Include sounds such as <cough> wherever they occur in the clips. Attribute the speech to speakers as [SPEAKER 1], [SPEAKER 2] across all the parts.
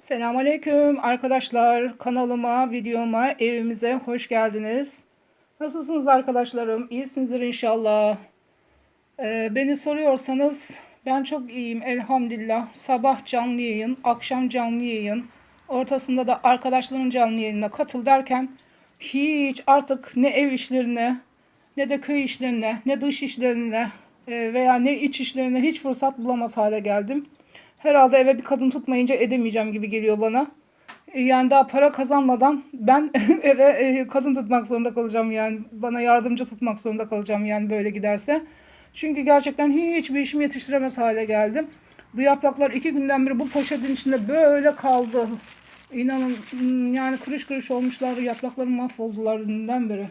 [SPEAKER 1] Selamünaleyküm arkadaşlar. Kanalıma, videoma, evimize hoş geldiniz. Nasılsınız arkadaşlarım? İyisinizdir inşallah. Ee, beni soruyorsanız ben çok iyiyim elhamdülillah. Sabah canlı yayın, akşam canlı yayın, ortasında da arkadaşların canlı yayınına katıl derken hiç artık ne ev işlerine, ne de köy işlerine, ne dış işlerine e, veya ne iç işlerine hiç fırsat bulamaz hale geldim. Herhalde eve bir kadın tutmayınca edemeyeceğim gibi geliyor bana. E, Yani daha para kazanmadan ben <laughs> eve e, kadın tutmak zorunda kalacağım yani. Bana yardımcı tutmak zorunda kalacağım yani böyle giderse. Çünkü gerçekten hiçbir işimi yetiştiremez hale geldim. Bu yapraklar iki günden beri bu poşetin içinde böyle kaldı. İnanın yani kırış kırış olmuşlar. Yapraklarım mahvoldular dünden beri.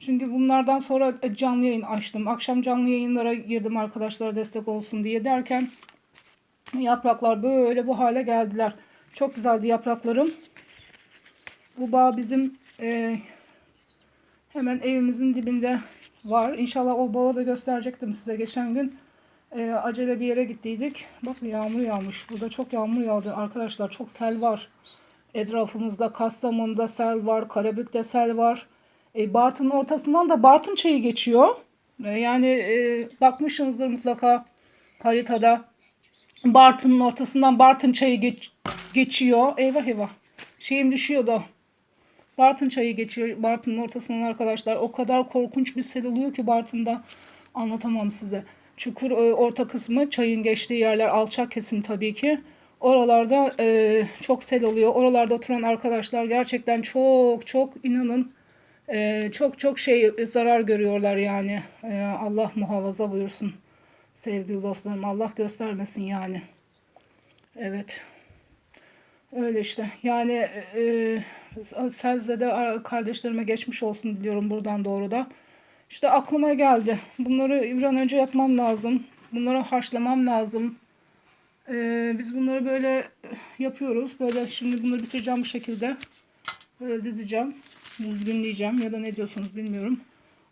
[SPEAKER 1] Çünkü bunlardan sonra canlı yayın açtım. Akşam canlı yayınlara girdim arkadaşlara destek olsun diye derken Yapraklar böyle bu hale geldiler. Çok güzeldi yapraklarım. Bu bağ bizim e, hemen evimizin dibinde var. İnşallah o bağı da gösterecektim size geçen gün. E, acele bir yere gittiydik. Bak yağmur yağmış. Burada çok yağmur yağdı arkadaşlar. Çok sel var. Etrafımızda Kastamonu'da sel var. Karabük'te sel var. E, Bartın'ın ortasından da Bartın çayı geçiyor. E, yani e, bakmışsınızdır mutlaka haritada. Bartın'ın ortasından Bartın çayı geç, geçiyor. Eyvah eyvah. Şeyim düşüyordu. Bartın çayı geçiyor Bartın'ın ortasından arkadaşlar. O kadar korkunç bir sel oluyor ki Bartın'da anlatamam size. Çukur e, orta kısmı çayın geçtiği yerler alçak kesim tabii ki. Oralarda e, çok sel oluyor. Oralarda oturan arkadaşlar gerçekten çok çok inanın e, çok çok şey zarar görüyorlar yani. E, Allah muhafaza buyursun. Sevgili dostlarım Allah göstermesin yani. Evet. Öyle işte. Yani e, Selze'de kardeşlerime geçmiş olsun diliyorum buradan doğru da. İşte aklıma geldi. Bunları bir an önce yapmam lazım. Bunları haşlamam lazım. E, biz bunları böyle yapıyoruz. Böyle şimdi bunları bitireceğim bu şekilde. Böyle dizeceğim. Dizginleyeceğim ya da ne diyorsunuz bilmiyorum.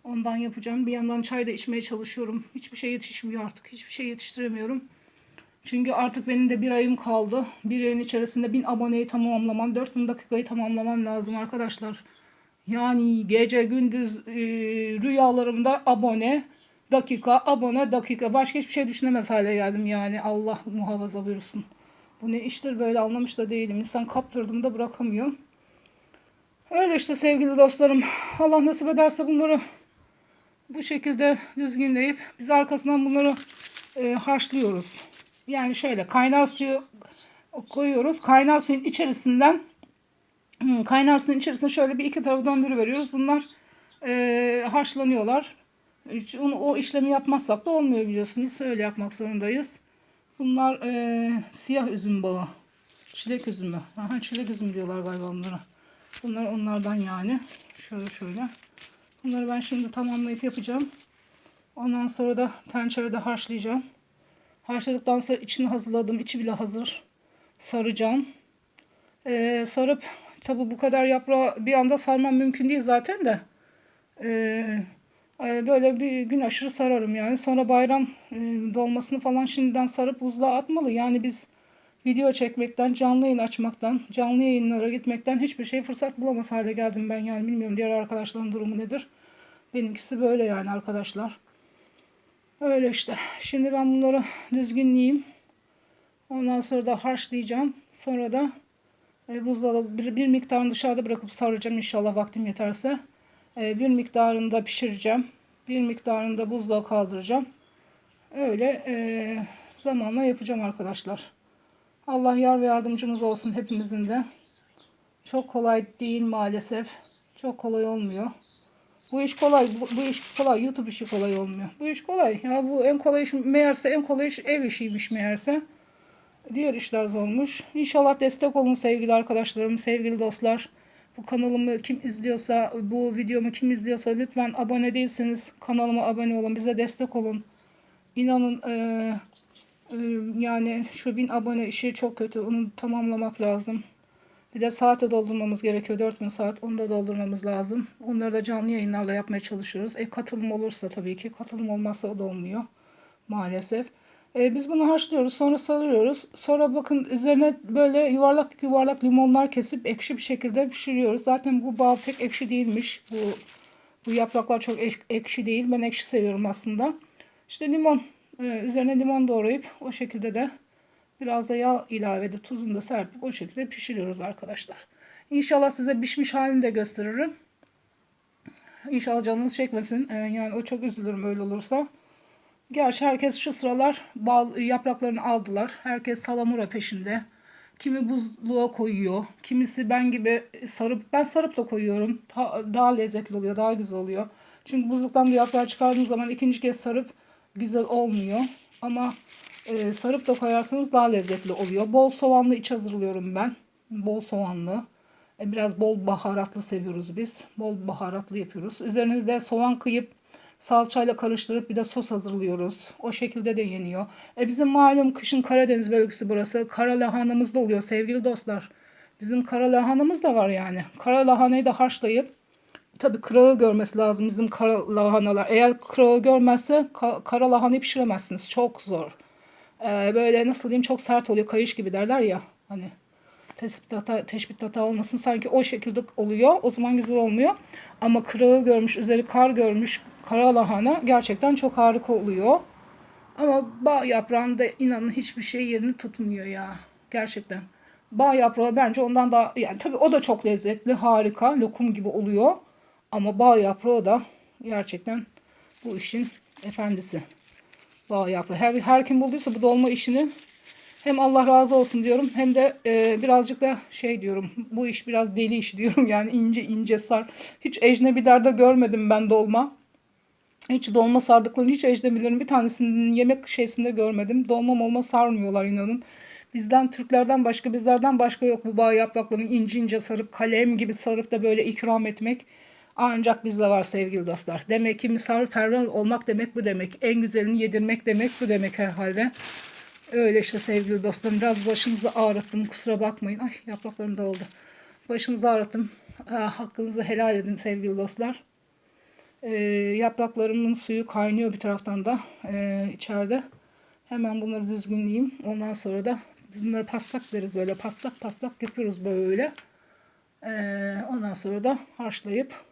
[SPEAKER 1] Ondan yapacağım. Bir yandan çay da içmeye çalışıyorum. Hiçbir şey yetişmiyor artık. Hiçbir şey yetiştiremiyorum. Çünkü artık benim de bir ayım kaldı. Bir ayın içerisinde bin aboneyi tamamlamam. 4000 dakikayı tamamlamam lazım arkadaşlar. Yani gece gündüz e, rüyalarımda abone, dakika, abone, dakika. Başka hiçbir şey düşünemez hale geldim yani. Allah muhafaza buyursun. Bu ne iştir böyle anlamış da değilim. İnsan kaptırdım bırakamıyor. Öyle işte sevgili dostlarım. Allah nasip ederse bunları bu şekilde düzgünleyip biz arkasından bunları e, haşlıyoruz. Yani şöyle kaynar suyu koyuyoruz. Kaynar suyun içerisinden kaynar suyun içerisine şöyle bir iki tarafı veriyoruz. Bunlar e, haşlanıyorlar. Hiç onu, o işlemi yapmazsak da olmuyor biliyorsunuz. Öyle yapmak zorundayız. Bunlar e, siyah üzüm bağı. Çilek üzümü. Aha, çilek üzümü diyorlar galiba bunlara. Bunlar onlardan yani. Şöyle şöyle. Bunları ben şimdi tamamlayıp yapacağım. Ondan sonra da tencerede haşlayacağım. Haşladıktan sonra içini hazırladım. İçi bile hazır. Saracağım. Ee, sarıp tabi bu kadar yaprağı bir anda sarmam mümkün değil zaten de. Ee, böyle bir gün aşırı sararım yani. Sonra bayram e, dolmasını falan şimdiden sarıp buzluğa atmalı. Yani biz video çekmekten, canlı yayın açmaktan, canlı yayınlara gitmekten hiçbir şey fırsat bulamaz hale geldim ben yani. Bilmiyorum diğer arkadaşların durumu nedir. Benimkisi böyle yani arkadaşlar. Öyle işte. Şimdi ben bunları düzgünleyeyim. Ondan sonra da harçlayacağım. Sonra da e, buzdolabı bir, bir miktarını dışarıda bırakıp saracağım inşallah vaktim yeterse. E, bir miktarını da pişireceğim. Bir miktarını da buzluğa kaldıracağım. Öyle e, zamanla yapacağım arkadaşlar. Allah yar ve yardımcımız olsun hepimizin de. Çok kolay değil maalesef. Çok kolay olmuyor. Bu iş kolay, bu, bu iş kolay. YouTube işi kolay olmuyor. Bu iş kolay. Ya bu en kolay iş meğerse en kolay iş ev işiymiş meğerse. Diğer işler zormuş. İnşallah destek olun sevgili arkadaşlarım, sevgili dostlar. Bu kanalımı kim izliyorsa, bu videomu kim izliyorsa lütfen abone değilseniz kanalıma abone olun. Bize destek olun. İnanın eee ee, yani şu bin abone işi çok kötü. Onu tamamlamak lazım. Bir de saate doldurmamız gerekiyor. 4000 saat. Onu da doldurmamız lazım. Onları da canlı yayınlarla yapmaya çalışıyoruz. E katılım olursa tabii ki. Katılım olmazsa o da olmuyor. Maalesef. E, biz bunu haşlıyoruz, sonra sarıyoruz. Sonra bakın üzerine böyle yuvarlak yuvarlak limonlar kesip ekşi bir şekilde pişiriyoruz. Zaten bu bağ pek ekşi değilmiş. Bu bu yapraklar çok ek- ekşi değil. Ben ekşi seviyorum aslında. İşte limon, üzerine limon doğrayıp o şekilde de biraz da yağ ilave edip tuzunu da serpip o şekilde pişiriyoruz arkadaşlar. İnşallah size pişmiş halini de gösteririm. İnşallah canınız çekmesin. E, yani o çok üzülürüm öyle olursa. Gerçi herkes şu sıralar bal yapraklarını aldılar. Herkes salamura peşinde. Kimi buzluğa koyuyor. Kimisi ben gibi sarıp ben sarıp da koyuyorum. Ta- daha lezzetli oluyor, daha güzel oluyor. Çünkü buzluktan bir yaprağı çıkardığınız zaman ikinci kez sarıp güzel olmuyor. Ama e, sarıp da koyarsanız daha lezzetli oluyor. Bol soğanlı iç hazırlıyorum ben. Bol soğanlı. E, biraz bol baharatlı seviyoruz biz. Bol baharatlı yapıyoruz. Üzerine de soğan kıyıp salçayla karıştırıp bir de sos hazırlıyoruz. O şekilde de yeniyor. E bizim malum kışın Karadeniz bölgesi burası. Kara lahanamız da oluyor sevgili dostlar. Bizim kara lahanamız da var yani. Kara lahanayı da haşlayıp tabii kırağı görmesi lazım bizim kara lahanalar. Eğer kırağı görmezse ka- kara lahanayı pişiremezsiniz. Çok zor. E, böyle nasıl diyeyim çok sert oluyor. Kayış gibi derler ya. Hani tespit hata, teşbit hata olmasın sanki o şekilde oluyor. O zaman güzel olmuyor. Ama kırığı görmüş, üzeri kar görmüş kara lahana gerçekten çok harika oluyor. Ama bağ yaprağında inanın hiçbir şey yerini tutmuyor ya. Gerçekten. Bağ yaprağı bence ondan daha yani tabii o da çok lezzetli, harika, lokum gibi oluyor. Ama bağ yaprağı da gerçekten bu işin efendisi. Bağ yaprağı. Her, her kim bulduysa bu dolma işini hem Allah razı olsun diyorum hem de e, birazcık da şey diyorum bu iş biraz deli iş diyorum <laughs> yani ince ince sar. Hiç ecnebilerde görmedim ben dolma. Hiç dolma sardıklarını hiç ecnebilerin bir tanesinin yemek şeysinde görmedim. Dolma molma sarmıyorlar inanın. Bizden Türklerden başka bizlerden başka yok bu bağ yapraklarını ince ince sarıp kalem gibi sarıp da böyle ikram etmek. Ancak bizde var sevgili dostlar. Demek ki misafirperver olmak demek bu demek. En güzelini yedirmek demek bu demek herhalde. Öyle işte sevgili dostlarım. Biraz başınızı ağrıttım. Kusura bakmayın. Ay yapraklarım dağıldı. Başınızı ağrıttım. Ah, hakkınızı helal edin sevgili dostlar. Ee, yapraklarımın suyu kaynıyor bir taraftan da ee, içeride. Hemen bunları düzgünleyeyim. Ondan sonra da biz bunları paslak deriz böyle. Paslak paslak yapıyoruz böyle. Ee, ondan sonra da haşlayıp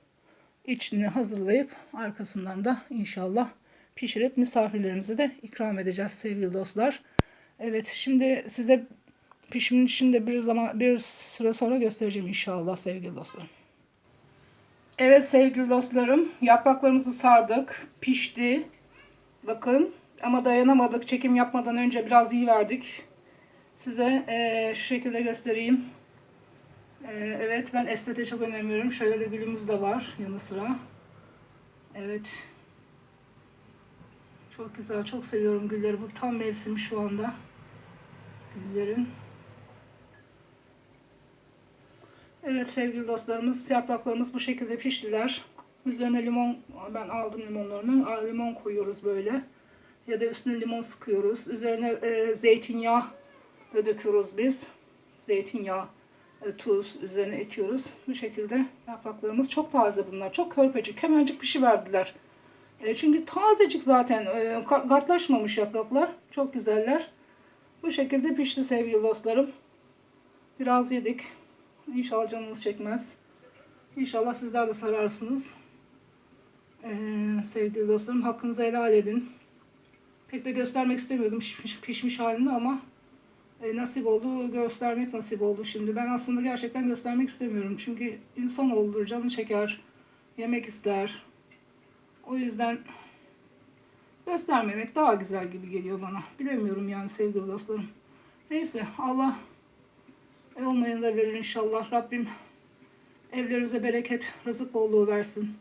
[SPEAKER 1] içini hazırlayıp arkasından da inşallah pişirip misafirlerimize de ikram edeceğiz sevgili dostlar. Evet şimdi size pişimin için de bir zaman bir süre sonra göstereceğim inşallah sevgili dostlarım. Evet sevgili dostlarım yapraklarımızı sardık pişti. Bakın ama dayanamadık çekim yapmadan önce biraz iyi verdik. Size eee, şu şekilde göstereyim. Eee, evet ben estete çok önem veriyorum. Şöyle de gülümüz de var yanı sıra. Evet. Çok güzel. Çok seviyorum gülleri. Bu tam mevsimi şu anda. Güllerin. Evet sevgili dostlarımız yapraklarımız bu şekilde piştiler. Üzerine limon ben aldım limonlarını. Limon koyuyoruz böyle. Ya da üstüne limon sıkıyoruz. Üzerine e, zeytinyağı da döküyoruz biz. Zeytinyağı, tuz üzerine ekiyoruz. Bu şekilde yapraklarımız çok taze bunlar. Çok körpecik. Hemencik pişiverdiler. E, çünkü tazecik zaten. E, ka- kartlaşmamış yapraklar. Çok güzeller. Bu şekilde pişti sevgili dostlarım. Biraz yedik. İnşallah canınız çekmez. İnşallah sizler de sararsınız. Ee, sevgili dostlarım hakkınızı helal edin. Pek de göstermek istemiyordum pişmiş, pişmiş halini ama e, nasip oldu göstermek nasip oldu şimdi. Ben aslında gerçekten göstermek istemiyorum. Çünkü insan olur canı çeker, yemek ister. O yüzden göstermemek daha güzel gibi geliyor bana. Bilemiyorum yani sevgili dostlarım. Neyse Allah olmayanı da verir inşallah. Rabbim evlerinize bereket, rızık bolluğu versin.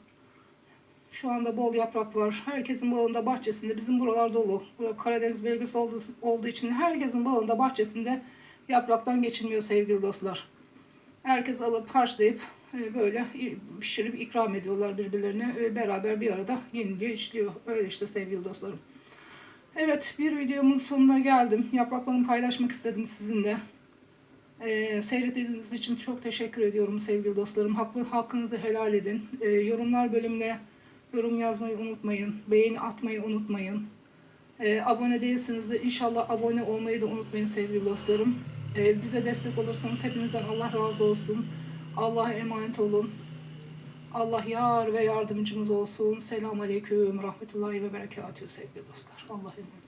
[SPEAKER 1] Şu anda bol yaprak var. Herkesin bağında, bahçesinde. Bizim buralar dolu. Burası Karadeniz bölgesi olduğu, olduğu için herkesin bağında, bahçesinde yapraktan geçilmiyor sevgili dostlar. Herkes alıp harçlayıp e, böyle pişirip ikram ediyorlar birbirlerine. E, Beraber bir arada yeniliyor, içiliyor. Öyle işte sevgili dostlarım. Evet bir videomun sonuna geldim. Yapraklarımı paylaşmak istedim sizinle. Ee, seyrettiğiniz için çok teşekkür ediyorum sevgili dostlarım. Haklı, hakkınızı helal edin. Ee, yorumlar bölümüne yorum yazmayı unutmayın. Beğeni atmayı unutmayın. Ee, abone değilsiniz de inşallah abone olmayı da unutmayın sevgili dostlarım. Ee, bize destek olursanız hepinizden Allah razı olsun. Allah'a emanet olun. Allah yar ve yardımcımız olsun. Selamun Aleyküm, Rahmetullahi ve Berekatühü sevgili dostlar. Allah'a emanet